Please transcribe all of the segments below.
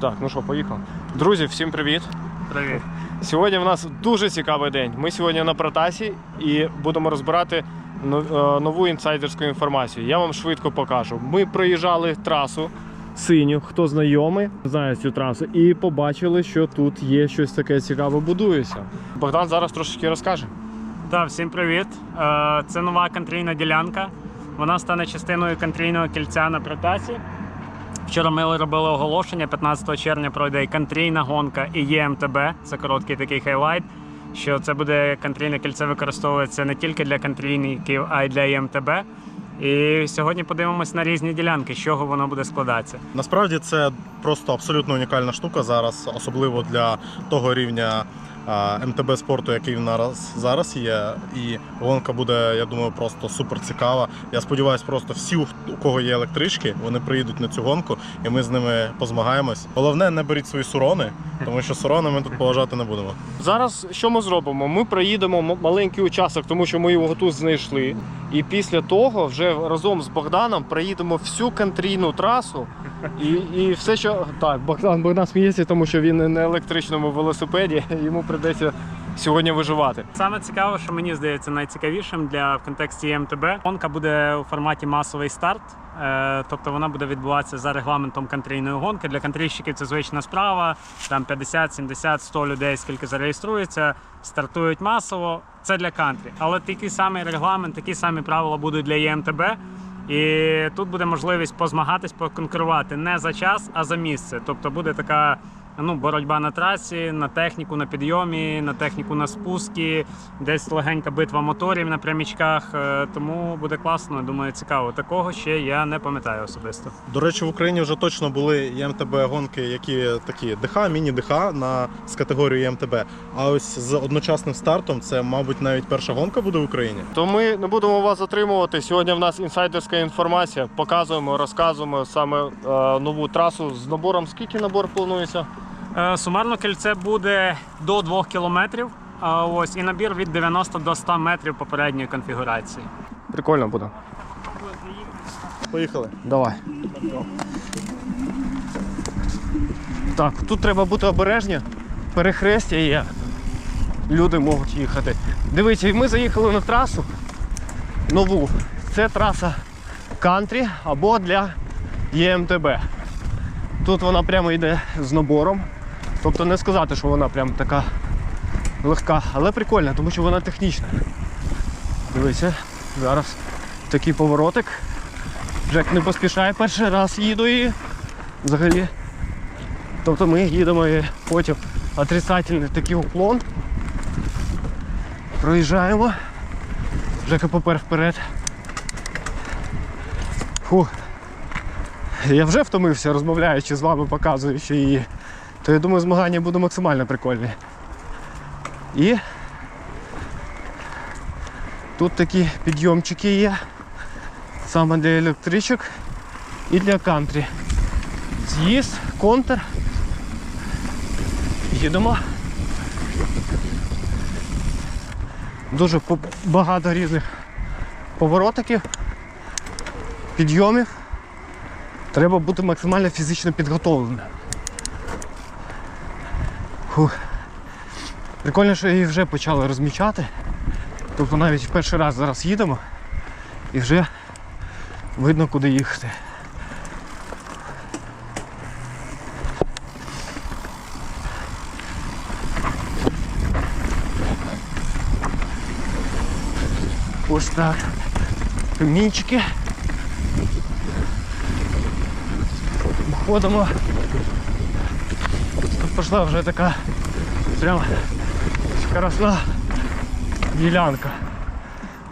Так, ну що, поїхав. Друзі, всім привіт. Привіт. Сьогодні в нас дуже цікавий день. Ми сьогодні на протасі і будемо розбирати е, нову інсайдерську інформацію. Я вам швидко покажу. Ми проїжджали трасу синю, хто знайомий, знає цю трасу, і побачили, що тут є щось таке цікаве будується. Богдан зараз трошечки розкаже. Так, всім привіт. Е, Це нова контрійна ділянка. Вона стане частиною контрійного кільця на протасі. Вчора ми робили оголошення. 15 червня пройде і контрійна гонка і ЄМТБ. Це короткий такий хайлайт. Що це буде контрійне кільце використовується не тільки для контрійників, а й для ЄМТБ. І сьогодні подивимось на різні ділянки, з чого воно буде складатися. Насправді це просто абсолютно унікальна штука зараз, особливо для того рівня МТБ спорту, який в нас зараз є. І гонка буде, я думаю, просто супер цікава. Я сподіваюся, просто всі, у кого є електрички, вони приїдуть на цю гонку, і ми з ними позмагаємось. Головне, не беріть свої сурони, тому що сурони ми тут поважати не будемо. Зараз що ми зробимо? Ми проїдемо маленький участок, тому що ми його тут знайшли. І після того вже разом з Богданом проїдемо всю контрійну трасу. І, і все, що так, Богдан, Богдан сміється, тому що він на електричному велосипеді. Йому прийдеться сьогодні виживати. Саме цікаве, що мені здається найцікавішим для в контексті МТБ. Гонка буде у форматі масовий старт. Е, Тобто вона буде відбуватися за регламентом контрійної гонки. Для контрійщиків це звична справа. Там 50, 70, 100 людей, скільки зареєструється, стартують масово. Це для кантрі. Але такий самий регламент, такі самі правила будуть для ЄМТБ. І тут буде можливість позмагатись, поконкурувати не за час, а за місце. Тобто буде така ну, боротьба на трасі, на техніку на підйомі, на техніку на спускі, десь легенька битва моторів на прямічках. Е, Тому буде класно, думаю, цікаво. Такого ще я не пам'ятаю особисто. До речі, в Україні вже точно були ЄМТБ гонки, які такі ДХ, міні-ДХ на з категорією ЄМТБ. А ось з одночасним стартом це, мабуть, навіть перша гонка буде в Україні. То ми не будемо вас затримувати. Сьогодні в нас інсайдерська інформація. Показуємо, розказуємо саме е, нову трасу з набором. Скільки набор планується? Е, Сумарно кільце буде до 2 кілометрів. Ось і набір від 90 до 100 метрів попередньої конфігурації. Прикольно буде. Поїхали. Давай. Так, тут треба бути обережні. Перехрестя є. Люди можуть їхати. Дивіться, ми заїхали на трасу нову. Це траса кантрі або для ЄМТБ. Тут вона прямо йде з набором. Тобто не сказати, що вона прям така легка, але прикольна, тому що вона технічна. Дивіться, зараз такий поворотик. Джек не поспішає, перший раз їду і взагалі. Тобто ми їдемо і потім отрицательний такий уклон. Проїжджаємо. Жека попер вперед. Фу. Я вже втомився, розмовляючи з вами, показуючи її. То я думаю, змагання буде максимально прикольне. І тут такі підйомчики є саме для електричок і для кантрі. З'їзд, контр. Їдемо. Дуже багато різних поворотиків, підйомів. Треба бути максимально фізично підготовленим. Фух. Прикольно, що її вже почали розмічати. Тобто навіть в перший раз зараз їдемо і вже видно, куди їхати. Ось так. Камінчики. Ходимо. Пішла вже така прям скоросна ділянка.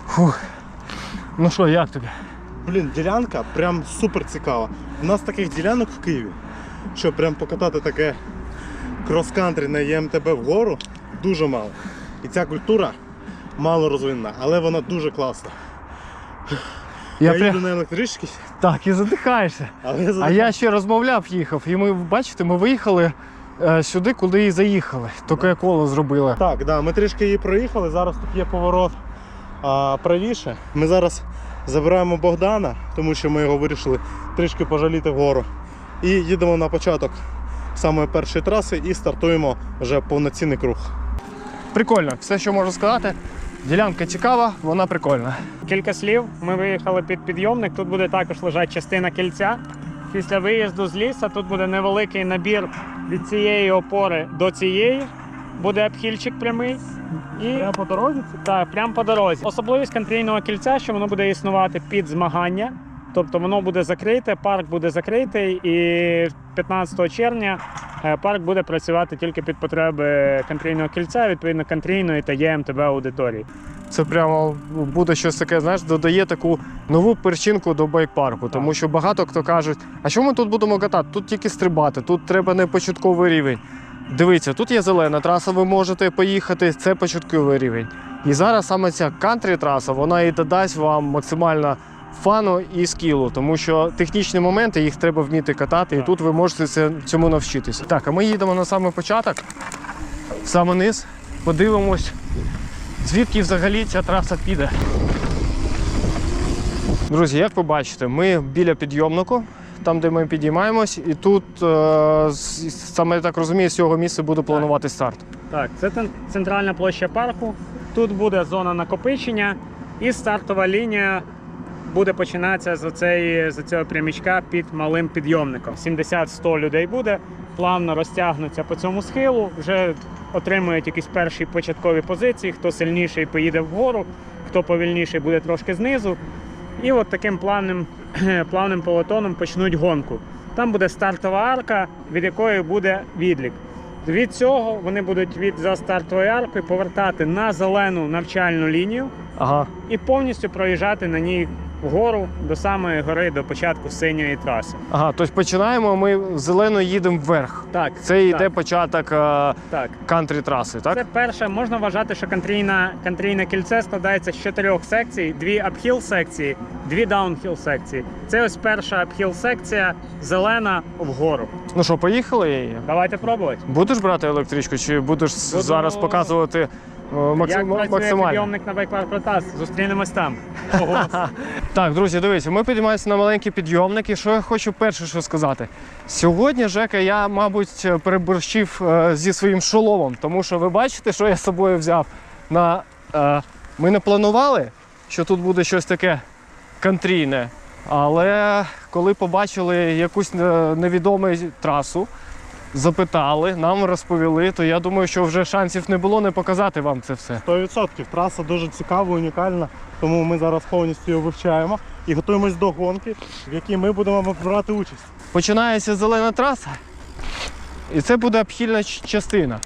Фух. Ну що, як тобі? Блін, ділянка прям супер цікава. У нас таких ділянок в Києві, що прям покатати таке крос-кантрі на ЄМТБ вгору дуже мало. І ця культура мало розвинена, але вона дуже класна. Я, Я їду на електричці, Так, і задихаєшся. але я А я ще розмовляв, їхав, і ми, бачите, ми виїхали сюди, куди і заїхали. Таке коло зробили. Так, да, ми трішки її проїхали, зараз тут є поворот а, правіше. Ми зараз забираємо Богдана, тому що ми його вирішили трішки пожаліти вгору. І їдемо на початок самої першої траси і стартуємо вже повноцінний круг. Прикольно, все, що можу сказати. Ділянка цікава, вона прикольна. Кілька слів. Ми виїхали під підйомник. Тут буде також лежати частина кільця. Після виїзду з ліса тут буде невеликий набір від цієї опори до цієї. Буде обхильчик прямий. І прямо по дорозі? Так, прямо по дорозі. Особливість контрійного кільця, що воно буде існувати під змагання. Тобто воно буде закрите, парк буде закритий, і 15 червня е, парк буде працювати тільки під потреби контрійного кільця, відповідно контрійної та ЄМТБ аудиторії. Це прямо буде щось таке, знаєш, додає таку нову перчинку до байк-парку. Тому що багато хто кажуть, а що ми тут будемо катати? Тут тільки стрибати, тут треба не початковий рівень. Дивіться, тут є зелена траса, ви можете поїхати, це початковий рівень. І зараз саме ця кантрі траса, вона і додасть вам максимально фану і скілу, тому що технічні моменти їх треба вміти катати, і тут ви можете це, цьому навчитися. Так, а ми їдемо на самий початок, саме низ, подивимось, звідки взагалі ця траса піде. Друзі, як ви бачите, ми біля підйомнику, там, де ми підіймаємось, і тут е, саме я так розумію, з цього місця буде планувати старт. Так, це центральна площа парку. Тут буде зона накопичення, і стартова лінія буде починатися з, оцеї, з цього прямічка під малим підйомником. 70-100 людей буде, плавно розтягнуться по цьому схилу, вже отримують якісь перші початкові позиції. Хто сильніший поїде вгору, хто повільніший буде трошки знизу. І от таким плавним, плавним полотоном почнуть гонку. Там буде стартова арка, від якої буде відлік. Від цього вони будуть від за стартовою аркою повертати на зелену навчальну лінію Ага. і повністю проїжджати на ній вгору до самої гори, до початку синьої траси. Ага, тобто починаємо, ми зелено їдемо вверх. Так, Це йде початок е, так. кантрі траси, так? Це перше, можна вважати, що контрійна, контрійне кільце складається з чотирьох секцій: дві апхіл секції, дві даунхіл секції. Це ось перша апхіл секція, зелена вгору. Ну що, поїхали? її? Давайте пробувати. Будеш брати електричку, чи будеш Буду. зараз показувати е, максим- Як працює підйомник на байквар Протас? Зустрінемось там. Так, друзі, дивіться, ми підіймаємося на маленький підйомник. І що я хочу перше що сказати. Сьогодні, Жека, я, мабуть, переборщив е, зі своїм шоломом, тому що ви бачите, що я з собою взяв. На, е, ми не планували, що тут буде щось таке контрійне. Але коли побачили якусь е, невідому трасу, запитали, нам розповіли, то я думаю, що вже шансів не було не показати вам це все. 100%. Траса дуже цікава, унікальна, тому ми зараз повністю її вивчаємо і готуємось до гонки, в якій ми будемо брати участь. Починається зелена траса, і це буде обхильна частина.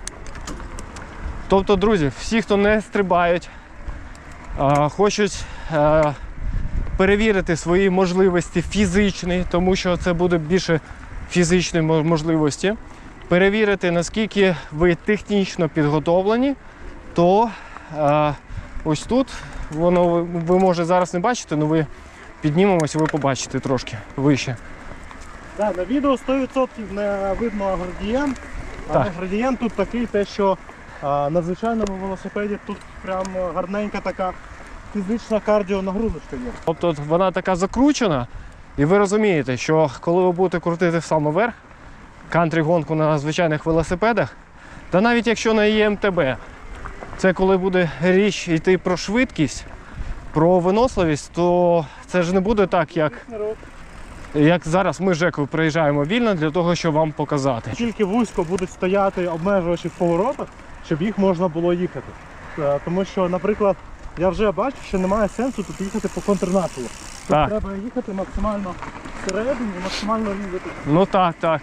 Тобто, друзі, всі, хто не стрибають, хочуть е, перевірити свої можливості фізичні, тому що це буде більше фізичної можливості, перевірити, наскільки ви технічно підготовлені, то е, ось тут воно ви- може зараз не бачите, але ви піднімемося, ви побачите трошки вище. Да, на відео 100% не видно градієнт. Так. градієнт тут такий, те, що а, на звичайному велосипеді тут прям гарненька така фізична кардіонагрузочка є. Тобто вона така закручена, і ви розумієте, що коли ви будете крутити саме вверх, кантрі-гонку на звичайних велосипедах, та навіть якщо на ЄМТБ, це коли буде річ йти про швидкість, про виносливість, то це ж не буде так, як, як зараз ми з Жекою приїжджаємо вільно для того, щоб вам показати. Тільки вузько будуть стояти обмежувачі в поворотах, щоб їх можна було їхати. Е, Тому що, наприклад, я вже бачу, що немає сенсу тут їхати по контрнатулу. Тут Так. треба їхати максимально всередині, максимально різати. Ну так, так.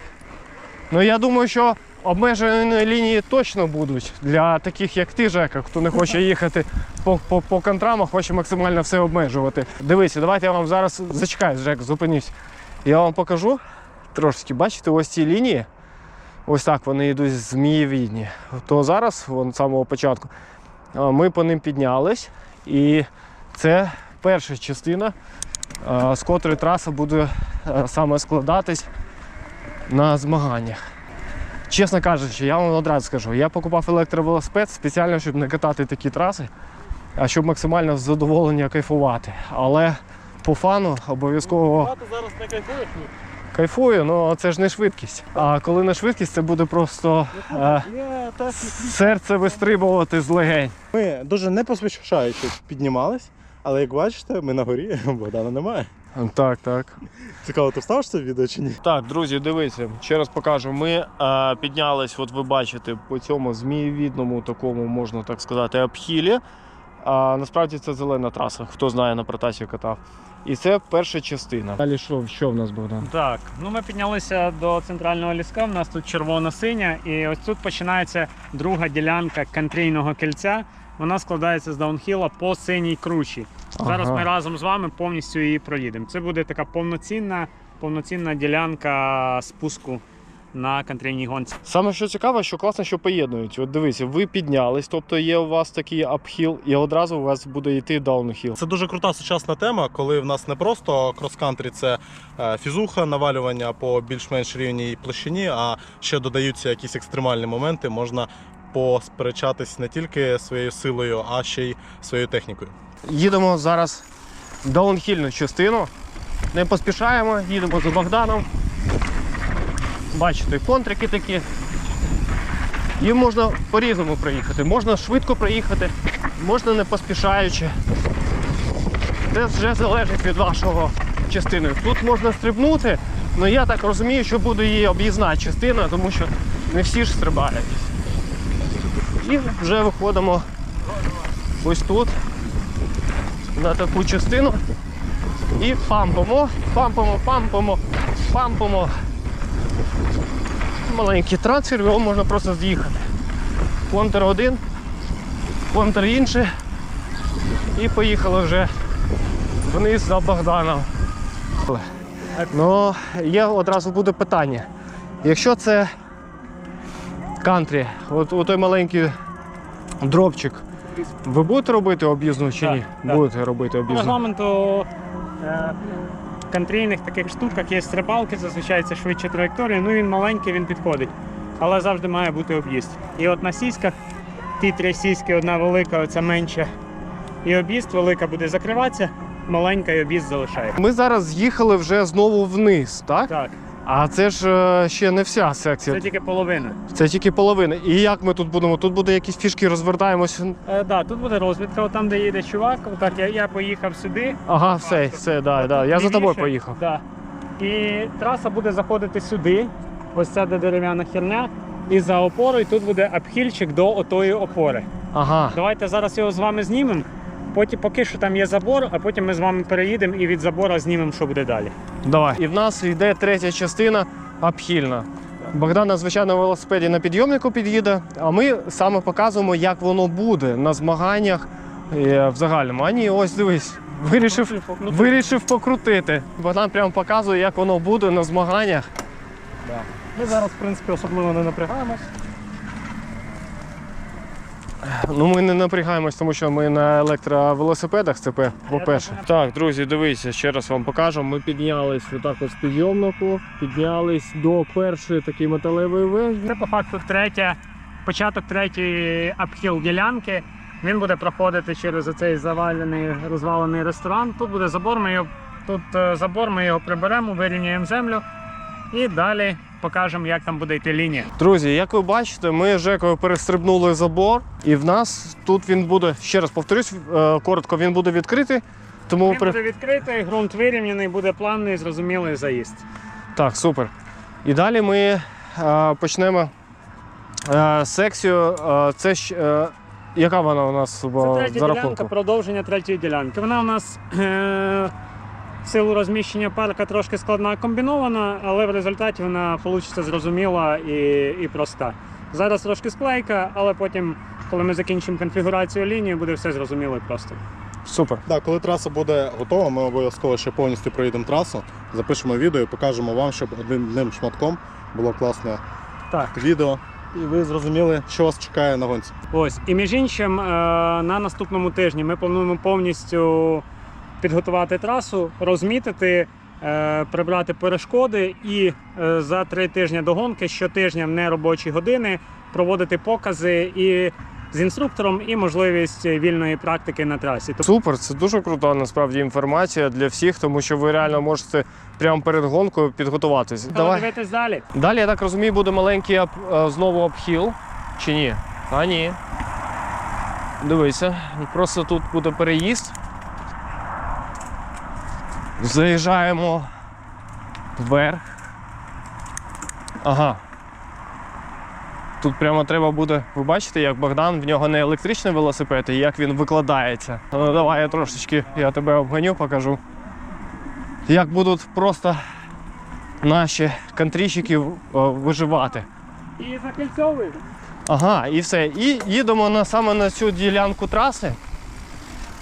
Ну я думаю, що обмежені лінії точно будуть для таких, як ти, Жека, хто не хоче їхати по, по, по контрам, хоче максимально все обмежувати. Дивіться, давайте я вам зараз зачекаю, Жек, зупинюсь. Я вам покажу трошки, бачите, ось ці лінії. Ось так вони йдуть змієвідні. То зараз, вон з самого початку, ми по ним піднялись, і це перша частина, з котрої траса буде саме складатись на змаганнях. Чесно кажучи, я вам одразу скажу, я покупав електровелосипед спеціально, щоб не катати такі траси, а щоб максимально з задоволення кайфувати. Але по фану обов'язково зараз не кайфуєш? кайфую, але це ж не швидкість. А коли не швидкість, це буде просто е, серце вистрибувати з легень. Ми дуже не поспішаючи піднімались, але як бачите, ми на горі, Богдана немає. Так, так. Цікаво, ти вставиш це відео чи ні? Так, друзі, дивіться, ще раз покажу. Ми е, піднялись, от ви бачите, по цьому змієвідному такому, можна так сказати, обхілі. А насправді це зелена траса, хто знає на протасі катав. І це перша частина. Далі що, що в нас Богдан? Так, ну ми піднялися до центрального ліска. У нас тут червоно-синя, і ось тут починається друга ділянка кантрійного кільця. Вона складається з даунхіла по синій кручі. Зараз Ага. ми разом з вами повністю її проїдемо. Це буде така повноцінна, повноцінна ділянка спуску на кантрійній гонці. Саме що цікаво, що класно, що поєднують. От дивіться, ви піднялись, тобто є у вас такий апхіл, і одразу у вас буде йти даунхіл. Це дуже крута сучасна тема, коли в нас не просто крос-кантрі, це е, фізуха, навалювання по більш-менш рівній площині, а ще додаються якісь екстремальні моменти. Можна посперечатись не тільки своєю силою, а ще й своєю технікою. Їдемо зараз даунхільну частину. Не поспішаємо, їдемо за Богданом. Бачите, контрики такі. Їм можна по-різному проїхати. Можна швидко проїхати, можна не поспішаючи. Це вже залежить від вашого частини. Тут можна стрибнути, але я так розумію, що буде її об'їзна частина, тому що не всі ж стрибають. І вже виходимо ось тут на таку частину. І пампимо, пампимо, пампимо, пампимо. Маленький трансфер, його можна просто з'їхати. Контр один, контр інший. І поїхали вже вниз за Богданом. Ну, є одразу буде питання. Якщо це кантрі, от, той маленький дропчик, ви будете робити об'їзну чи Так, ні? так. Будете робити об'їзну. регламенту е, кантрійних таких штуках є стрибалки, зазвичай це швидше траєкторія. Ну він маленький, він підходить. Але завжди має бути об'їзд. І от на сіськах ті три сіськи, одна велика, оця менша. І об'їзд велика буде закриватися, маленька і об'їзд залишає. Ми зараз з'їхали вже знову вниз, так? Так, А це ж е, ще не вся секція. це тільки половина. Це тільки половина. І як ми тут будемо? Тут буде якісь фішки, розвертаємося. Е, да, тут буде розвідка, там, де їде чувак. Отак я, я поїхав сюди. Ага, все, все, да, да. Я за тобою поїхав. Да. І траса буде заходити сюди. Ось ця де дерев'яна херня. І за опорою тут буде обхильчик до отої опори. Ага. Давайте зараз його з вами знімемо. Потім поки що там є забор, а потім ми з вами переїдемо і від забора знімемо, що буде далі. Давай. І в нас йде третя частина обхильна. Богдан на звичайному велосипеді на підйомнику під'їде, а ми саме показуємо, як воно буде на змаганнях е, в загальному. А ні, ось дивись, вирішив, вирішив покрутити. Богдан прямо показує, як воно буде на змаганнях. Ми зараз, в принципі, особливо не напрягаємось. Ну, ми не напрягаємось, тому що ми на електровелосипедах. Це по-перше. Так, друзі, дивіться, ще раз вам покажу. Ми піднялись отак от з підйомнику, піднялись до першої такої металевої вежі. Це по факту третя, початок третьої апхіл ділянки. Він буде проходити через оцей завалений розвалений ресторан. Тут буде забор, ми його, тут е, забор, ми його приберемо, вирівняємо землю і далі покажемо, як там буде йти лінія. Друзі, як ви бачите, ми з Жекою перестрибнули забор, і в нас тут він буде, ще раз повторюсь, е, коротко, він буде відкритий. Тому Він при... буде відкритий, ґрунт вирівняний, буде плавний, зрозумілий заїзд. Так, супер. І далі ми е, почнемо е, секцію. Е, це ж, яка вона у нас Це е, третя за ділянка, рахунку? продовження третьої ділянки. Вона у нас е- в силу розміщення парка трошки складна комбінована, але в результаті вона вийде зрозуміла і, і проста. Зараз трошки склейка, але потім, коли ми закінчимо конфігурацію лінії, буде все зрозуміло і просто. Супер. Так, коли траса буде готова, ми обов'язково ще повністю проїдемо трасу, запишемо відео і покажемо вам, щоб одним шматком було класне Так. відео. І ви зрозуміли, що вас чекає на гонці. Ось. І між іншим, е, на наступному тижні ми плануємо повністю підготувати трасу, розмітити, е, прибрати перешкоди і е, за три тижні до гонки щотижня в неробочі години проводити покази і з інструктором і можливість вільної практики на трасі. Супер, це дуже крута насправді інформація для всіх, тому що ви реально можете прямо перед гонкою підготуватись. Давай. дивитись далі. Далі, я так розумію, буде маленький е, знову обхіл. Чи ні? А ні. Дивися, просто тут буде переїзд. Заїжджаємо вверх. Ага. Тут прямо треба буде. Ви бачите, як Богдан, в нього не електричний велосипед, і як він викладається. Ну давай я трошечки я тебе обганю, покажу. Як будуть просто наші кантрійщики е, виживати. І закільцьовуємо. Ага, і все. І їдемо на, саме на цю ділянку траси,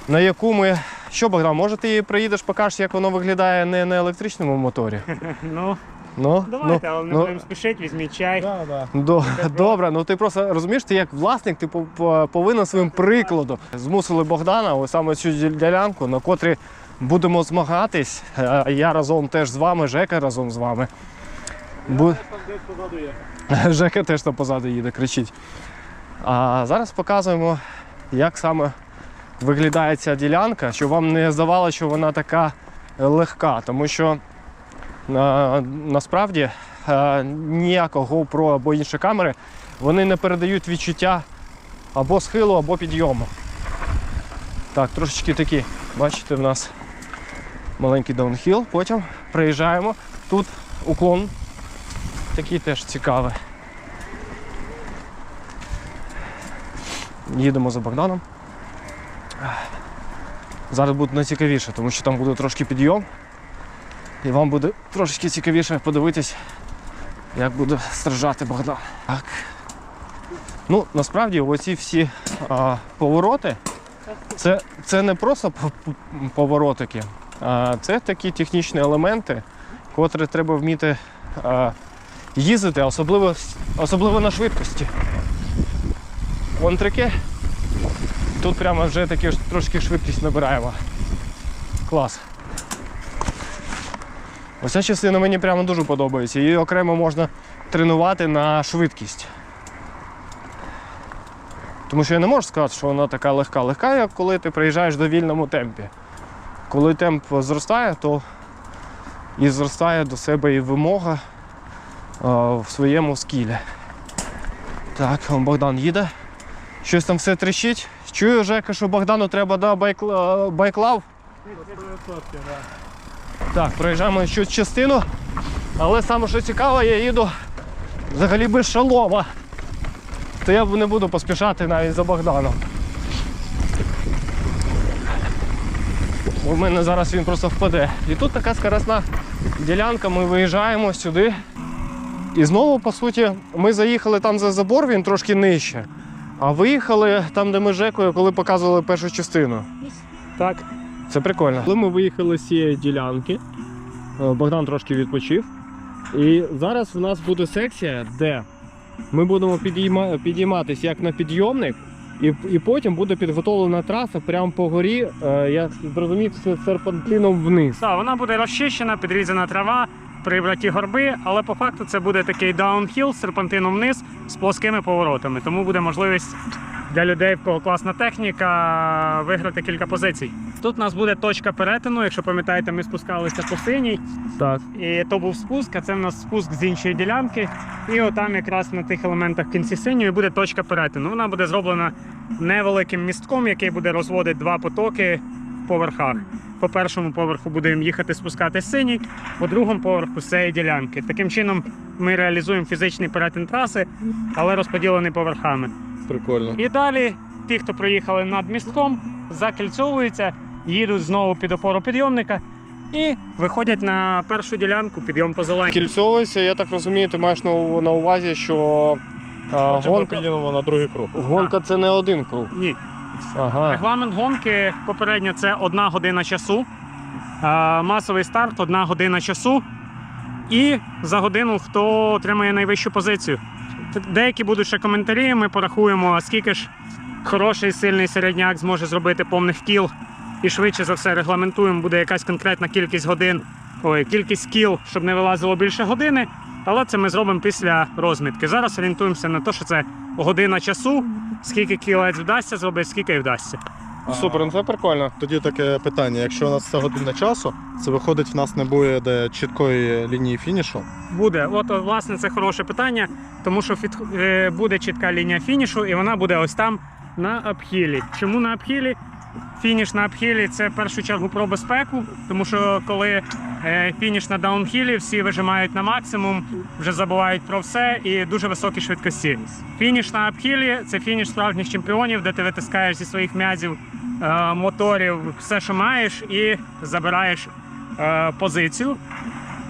на яку ми. Що, Богдан, може ти приїдеш, покажеш, як воно виглядає не на електричному моторі? Ну, Ну, давайте, але не ну, будемо спішити, візьміть чай. Да, да. До, добре, ну ти просто розумієш, ти як власник, ти по- по- повинен своїм прикладом змусили Богдана, ось саме цю ділянку, на котрій будемо змагатись. Е, Я разом теж з вами, Жека разом з вами. Бу... Жека теж там позаду їде, кричить. А зараз показуємо, як саме виглядає ця ділянка, щоб вам не здавалося, що вона така легка, тому що на, насправді е, ніякого GoPro або інші камери вони не передають відчуття або схилу, або підйому. Так, трошечки такі, бачите, в нас маленький даунхіл, потім приїжджаємо. Тут уклон такий теж цікавий. Їдемо за Богданом. Зараз буде найцікавіше, тому що там буде трошки підйом. І вам буде трошки цікавіше подивитись, як буде страждати Богдан. Так. Ну, насправді, оці всі а, повороти, це, це не просто поворотики, а це такі технічні елементи, котрі треба вміти а, їздити, особливо, особливо на швидкості. Контрики. Тут прямо вже таки трошки швидкість набираємо. Клас. Оця частина мені прямо дуже подобається. Її окремо можна тренувати на швидкість. Тому що я не можу сказати, що вона така легка. Легка, як коли ти приїжджаєш в довільному темпі. Коли темп зростає, то і зростає до себе і вимога а, в своєму скілі. Так, Богдан їде. Щось там все трещить. Чую, Жека, що Богдану треба да, байкла- байклав. Так, проїжджаємо ще частину, але саме що цікаво, я їду взагалі без шолома. То я не буду поспішати навіть за Богданом. У мене зараз він просто впаде. І тут така скоросна ділянка, ми виїжджаємо сюди. І знову, по суті, ми заїхали там за забор, він трошки нижче. А виїхали там, де ми з Жекою, коли показували першу частину. Так. Це прикольно. Коли ми виїхали з цієї ділянки, е, Богдан трошки відпочив. І зараз в нас буде секція, де ми будемо підійма... підійматися як на підйомник, і, і потім буде підготовлена траса прямо по горі. е, Я зрозумів, це серпантином вниз. Так, вона буде розчищена, підрізана трава, прибраті горби, але по факту це буде такий даунхіл з серпантином вниз з плоскими поворотами. Тому буде можливість для людей, в кого класна техніка, виграти кілька позицій. Тут у нас буде точка перетину. Якщо пам'ятаєте, ми спускалися по синій, Так. і то був спуск, а це в нас спуск з іншої ділянки. І отам якраз на тих елементах в кінці синьої буде точка перетину. Вона буде зроблена невеликим містком, який буде розводити два потоки поверхах. По першому поверху будемо їхати спускати синій, по другому поверху з цієї ділянки. Таким чином ми реалізуємо фізичний перетин траси, але розподілений поверхами. Прикольно. І далі ті, хто проїхали над містком, закільцовуються, їдуть знову під опору підйомника і виходять на першу ділянку підйом по зеленій. Кільцьовується, я так розумію, ти маєш на, на увазі, що а, гонка, на другий круг. гонка це не один круг. Ні, Ага. Регламент гонки попередньо це одна година часу. Е, Масовий старт одна година часу. І за годину хто отримає найвищу позицію. Деякі будуть ще коментарі. Ми порахуємо, скільки ж хороший сильний середняк зможе зробити повних кіл. І швидше за все регламентуємо, буде якась конкретна кількість годин, ой, кількість кіл, щоб не вилазило більше години. Але це ми зробимо після розмітки. Зараз орієнтуємося на те, що це година часу скільки кілець вдасться зробити, скільки і вдасться. Супер, ну це прикольно. Тоді таке питання: якщо у нас це година часу, це виходить, в нас не буде чіткої лінії фінішу. Буде. От, власне, це хороше питання, тому що фіт- е, буде чітка лінія фінішу, і вона буде ось там на обхілі. Чому на апхілі? Фініш на апхілі це в першу чергу про безпеку, тому що коли е, фініш на даунхілі, всі вижимають на максимум, вже забувають про все і дуже високі швидкості. Фініш на апхілі це фініш справжніх чемпіонів, де ти витискаєш зі своїх м'язів, е, моторів все, що маєш, і забираєш е, позицію.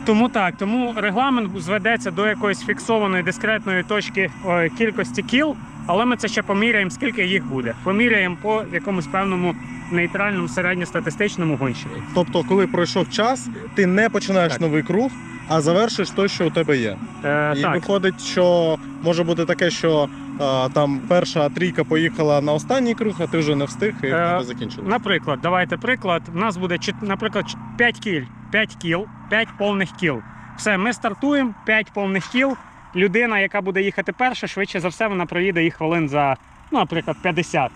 Тому так, тому регламент зведеться до якоїсь фіксованої дискретної точки кількості кіл, але ми це ще поміряємо, скільки їх буде. Поміряємо по якомусь певному нейтральному середньостатистичному гонщику. Тобто, коли пройшов час, ти не починаєш Так. новий круг, а завершиш той, що у тебе є. Е, І так, виходить, що може бути таке, що а, там перша трійка поїхала на останній круг, а ти вже не встиг і Е, тебе закінчили. наприклад, давайте приклад. У нас буде чет- наприклад 5 кіль, 5 кіл, 5 повних кіл. Все, ми стартуємо, 5 повних кіл. Людина, яка буде їхати перша, швидше за все, вона проїде їх хвилин за, ну, наприклад, 50.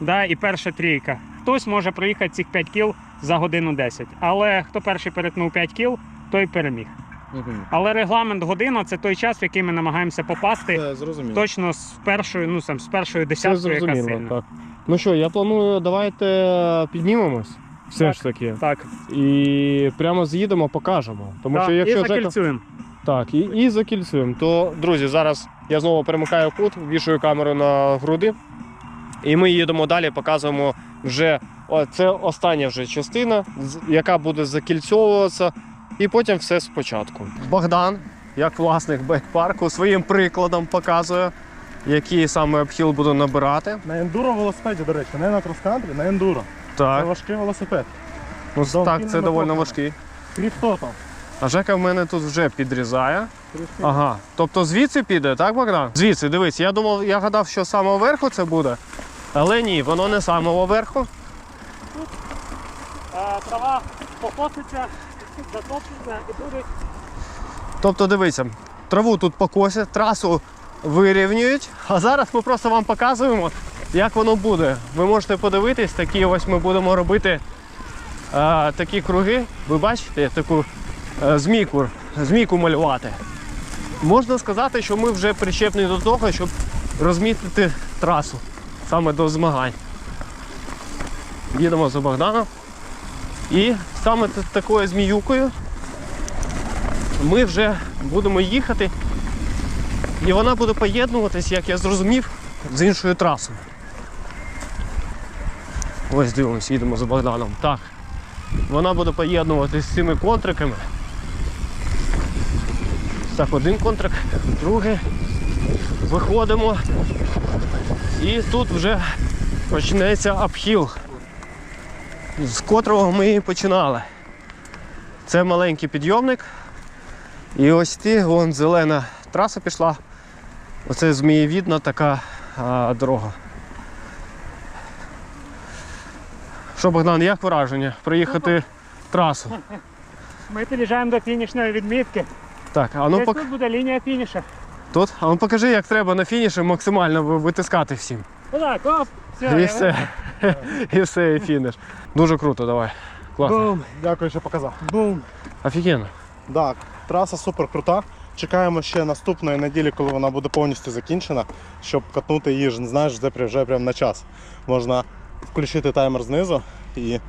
Да, і перша трійка. Хтось може проїхати цих 5 кіл за годину 10. Але хто перший перетнув 5 кіл, той переміг. Але регламент година це той час, в який ми намагаємося попасти Це зрозуміло. точно з першою, ну сам з першою десяткою, яка зрозуміло. сильна. Так. Ну що, я планую, давайте піднімемось. Все Так. ж таки. Так, І прямо з'їдемо, покажемо. Тому так, що і якщо Жека... закільцюємо. Так, і, і закільцюємо. То, друзі, зараз я знову перемикаю кут, вішаю камеру на груди. І ми їдемо далі, показуємо вже. О, це остання вже частина, яка буде закільцьовуватися, і потім все спочатку. Богдан, як власник бейкпарку, своїм прикладом показує, який саме обхіл буду набирати. На ендуро велосипеді, до речі, не на крос-кантрі, на ендуро. Так, важкий велосипед. ну, так це доволі важкий. Кріфтотом. А Жека в мене тут вже підрізає. Ага. Тобто звідси піде, так, Богдан? Звідси, дивись, я думав, я гадав, що з самого верху це буде. Але ні, воно не з самого верху. Е, Трава покоситься, затопиться і буде Тобто, дивіться, траву тут покосять, трасу вирівнюють. А зараз ми просто вам показуємо, як воно буде. Ви можете подивитись, такі ось ми будемо робити е, такі круги. Ви бачите, таку змійку, змійку малювати. Можна сказати, що ми вже причепні до того, щоб розмітити трасу саме до змагань. Їдемо за Богданом. І саме такою зміюкою ми вже будемо їхати, і вона буде поєднуватись, як я зрозумів, з іншою трасою. Ось дивимося, їдемо за Богданом. Так. Вона буде поєднуватись з цими контриками. Так, один контрик, другий. Виходимо. І тут вже почнеться обхіл, з котрого ми і починали. Це маленький підйомник. І ось ті, вон зелена траса пішла. Оце змієвідна така а, дорога. Що, Богдан, як враження? Проїхати трасу. Ми під'їжджаємо до фінішної відмітки. Так, а ну Десь пок... тут буде лінія фініша. тут. А ну покажи, як треба на фініші максимально витискати всім. Отак, оп, все. І все. І все, і фініш. Дуже круто, давай. Класно. Бум, Дякую, що показав. бум. Офігенно. Так, траса супер крута. Чекаємо ще наступної неділі, коли вона буде повністю закінчена, щоб катнути її, знаєш, вже, вже прямо на час. Можна включити таймер знизу і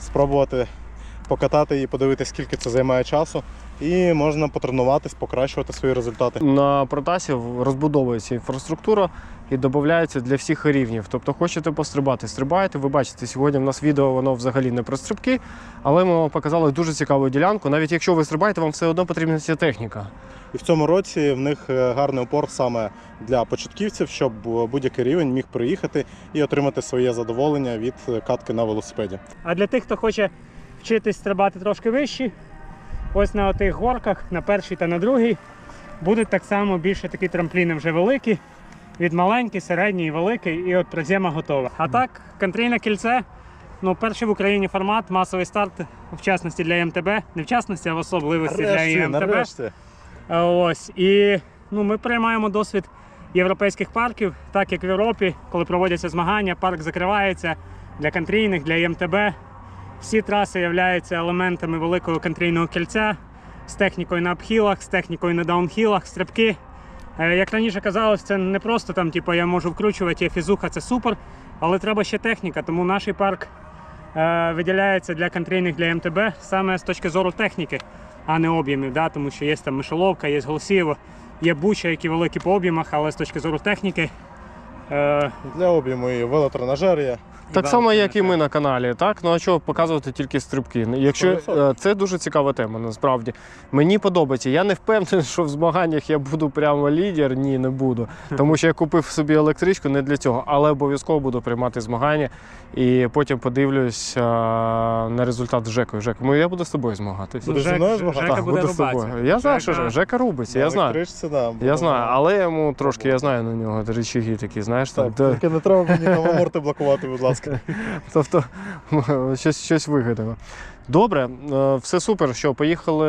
спробувати покатати її, подивитися, скільки це займає часу. І можна потренуватись, покращувати свої результати. На протасі розбудовується інфраструктура і додається для всіх рівнів. Тобто хочете пострибати, стрибаєте. Ви бачите, сьогодні в нас відео воно взагалі не про стрибки, але ми вам показали дуже цікаву ділянку. Навіть якщо ви стрибаєте, вам все одно потрібна ця техніка. І в цьому році в них е, гарний упор саме для початківців, щоб е, будь-який рівень міг приїхати і отримати своє задоволення від е, катки на велосипеді. А для тих, хто хоче вчитись стрибати трошки вище, ось на тих горках, на першій та на другій, будуть так само більше такі трампліни вже великі, від маленький, середній, і великий, і от призема готова. А так, контрійне кільце, ну, перший в Україні формат, масовий старт, в частності для МТБ, не в частності, а в особливості для МТБ. Ось. І ну, ми приймаємо досвід європейських парків, так як в Європі, коли проводяться змагання, парк закривається для кантрійних, для ЄМТБ. Всі траси являються елементами великого кантрійного кільця з технікою на апхілах, з технікою на даунхілах, стрибки. Е, Як раніше казалось, це не просто там, типу, я можу вкручувати, є фізуха, це супер, але треба ще техніка. Тому наш парк е, виділяється для контрейних для МТБ саме з точки зору техніки, а не об'ємів. Да? Тому що є там мишоловка, є голосіво, є буча, які великі по об'ємах, але з точки зору техніки. Е, Для об'єму і велотренажер є. Так само, як і ми на каналі, так? Ну а чого показувати тільки стрибки? Якщо е, це дуже цікава тема, насправді. Мені подобається. Я не впевнений, що в змаганнях я буду прямо лідер. Ні, не буду. Тому що я купив собі електричку не для цього, але обов'язково буду приймати змагання і потім подивлюсь е, на результат з Жекою. Жек, ну, я буду з тобою змагатися. Жек- Жека Так, буде з тобою. Я знаю, що Жека- Жека, Жека рубиться, я знаю. да, Я знаю, але йому трошки, я знаю на нього речаги такі, знаєш, Так, тільки не треба мені там аморти блокувати, будь ласка. Тобто щось, щось вигадано. Добре, е, все супер. Що, поїхали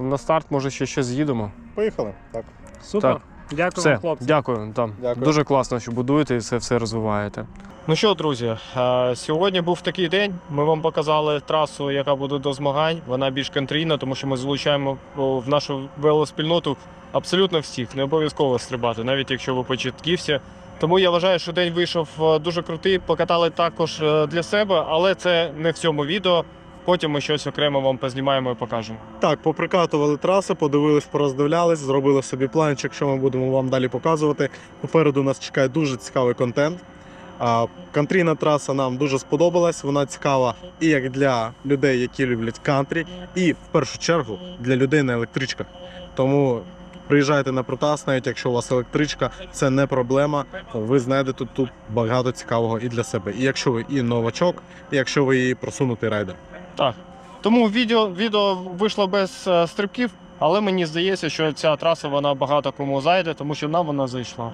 на старт, може ще щось з'їдемо. Поїхали. Так. супер. Так. Дякую Все, хлопці. дякую. Там. Дякую. Дуже класно, що будуєте і це все розвиваєте. Ну що, друзі, е, сьогодні був такий день. Ми вам показали трасу, яка буде до змагань. Вона більш контрійна, тому що ми залучаємо в нашу велоспільноту абсолютно всіх. Не обов'язково стрибати, навіть якщо ви початківці. Тому я вважаю, що день вийшов е, дуже крутий. Покатали також е, для себе, але це не в цьому відео. Потім ми щось окремо вам познімаємо і покажемо. Так, поприкатували траси, подивились, пороздивлялись, зробили собі планчик, що ми будемо вам далі показувати. Попереду нас чекає дуже цікавий контент. Кантрійна траса нам дуже сподобалась. Вона цікава і як для людей, які люблять кантрі, і в першу чергу для людей на електричках. Тому приїжджайте на протас, навіть якщо у вас електричка, це не проблема. Ви знайдете тут багато цікавого і для себе. І якщо ви і новачок, і якщо ви і просунутий райдер. Так. Тому відео, відео вийшло без е, стрибків, але мені здається, що ця траса вона багато кому зайде, тому що нам вона зайшла.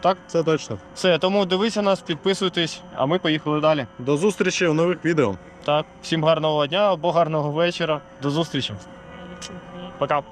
Так, Це точно. все. Тому дивіться нас, підписуйтесь, а ми поїхали далі. До зустрічі в нових відео. Так, всім гарного дня або гарного вечора. До зустрічі. Пока.